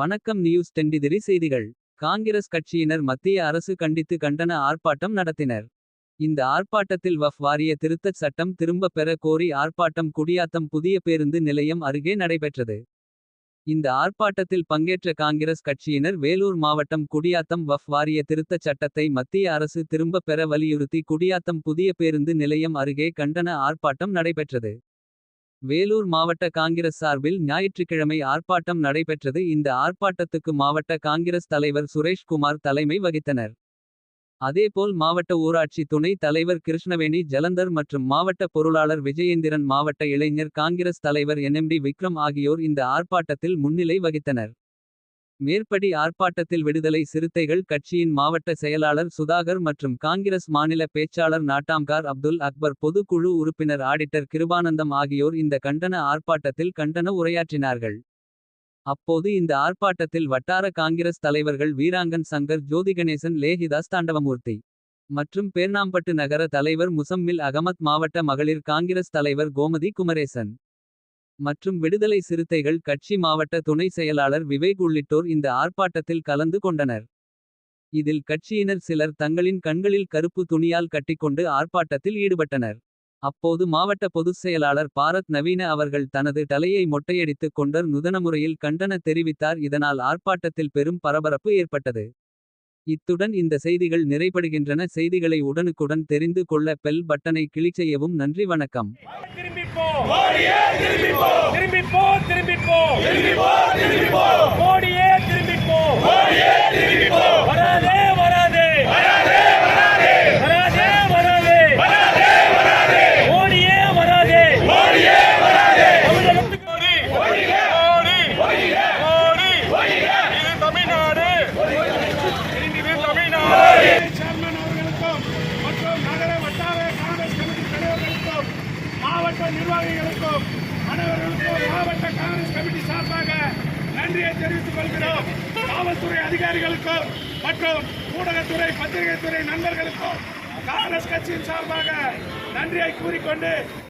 வணக்கம் நியூஸ் டெண்டிதிரி செய்திகள் காங்கிரஸ் கட்சியினர் மத்திய அரசு கண்டித்து கண்டன ஆர்ப்பாட்டம் நடத்தினர். இந்த ஆர்ப்பாட்டத்தில் வஃப் வாரிய திருத்தச் சட்டம் திரும்பப் பெற கோரி ஆர்ப்பாட்டம் குடியாத்தம் புதிய பேருந்து நிலையம் அருகே நடைபெற்றது. இந்த ஆர்ப்பாட்டத்தில் பங்கேற்ற காங்கிரஸ் கட்சியினர் வேலூர் மாவட்டம் குடியாத்தம் வஃப் வாரிய திருத்தச் சட்டத்தை மத்திய அரசு திரும்பப் பெற வலியுறுத்தி குடியாத்தம் புதிய பேருந்து நிலையம் அருகே கண்டன ஆர்ப்பாட்டம் நடைபெற்றது. வேலூர் மாவட்ட காங்கிரஸ் சார்பில் ஞாயிற்றுக்கிழமை ஆர்ப்பாட்டம் நடைபெற்றது. இந்த ஆர்ப்பாட்டத்துக்கு மாவட்ட காங்கிரஸ் தலைவர் சுரேஷ்குமார் தலைமை வகித்தனர். அதேபோல் மாவட்ட ஊராட்சி துணை தலைவர் கிருஷ்ணவேணி ஜலந்தர் மற்றும் மாவட்ட பொருளாளர் விஜயேந்திரன் மாவட்ட இளைஞர் காங்கிரஸ் தலைவர் என்எம்டி விக்ரம் ஆகியோர் இந்த ஆர்ப்பாட்டத்தில் முன்னிலை வகித்தனர். மேற்படி ஆர்ப்பாட்டத்தில் விடுதலை சிறுத்தைகள் கட்சியின் மாவட்ட செயலாளர் சுதாகர் மற்றும் காங்கிரஸ் மாநில பேச்சாளர் நாட்டாம்கார் அப்துல் அக்பர் பொதுக்குழு உறுப்பினர் ஆடிட்டர் கிருபானந்தம் ஆகியோர் இந்த கண்டன ஆர்ப்பாட்டத்தில் கண்டன உரையாற்றினார்கள். அப்போது இந்த ஆர்ப்பாட்டத்தில் வட்டார காங்கிரஸ் தலைவர்கள் வீராங்கன் சங்கர் ஜோதிகணேசன் லேஹிதாஸ் தாண்டவமூர்த்தி. மற்றும் பேர்ணாம்பட்டு நகர தலைவர் முசம்மில் அகமத் மாவட்ட மகளிர் காங்கிரஸ் தலைவர் கோமதி குமரேசன். மற்றும் விடுதலை சிறுத்தைகள் கட்சி மாவட்ட துணை செயலாளர் விவேக் உள்ளிட்டோர் இந்த ஆர்ப்பாட்டத்தில் கலந்து கொண்டனர். இதில் கட்சியினர் சிலர் தங்களின் கண்களில் கருப்பு துணியால் கட்டிக்கொண்டு ஆர்ப்பாட்டத்தில் ஈடுபட்டனர். அப்போது மாவட்ட பொதுச் செயலாளர் பாரத் நவீன அவர்கள் தனது தலையை மொட்டையடித்துக் கொண்டர் நுதனமுறையில் கண்டன தெரிவித்தார் இதனால் ஆர்ப்பாட்டத்தில் பெரும் பரபரப்பு ஏற்பட்டது. இத்துடன் இந்த செய்திகள் நிறைபடுகின்றன செய்திகளை உடனுக்குடன் தெரிந்து கொள்ள பெல் பட்டனை கிளிக் செய்யவும் நன்றி வணக்கம். திரும்பிப் போ திரும்பிப் போ திரும்பிப் போ மாவட்ட நிர்வாகிகளுக்கும் அனைவர்களுக்கும் மாவட்ட காங்கிரஸ் கமிட்டி சார்பாக நன்றியை தெரிவித்துக் கொள்கிறோம். காவல்துறை அதிகாரிகளுக்கும் மற்றும் ஊடகத்துறை பத்திரிகைத்துறை நண்பர்களுக்கும் காங்கிரஸ் கட்சியின் சார்பாக நன்றியை கூறிக்கொண்டு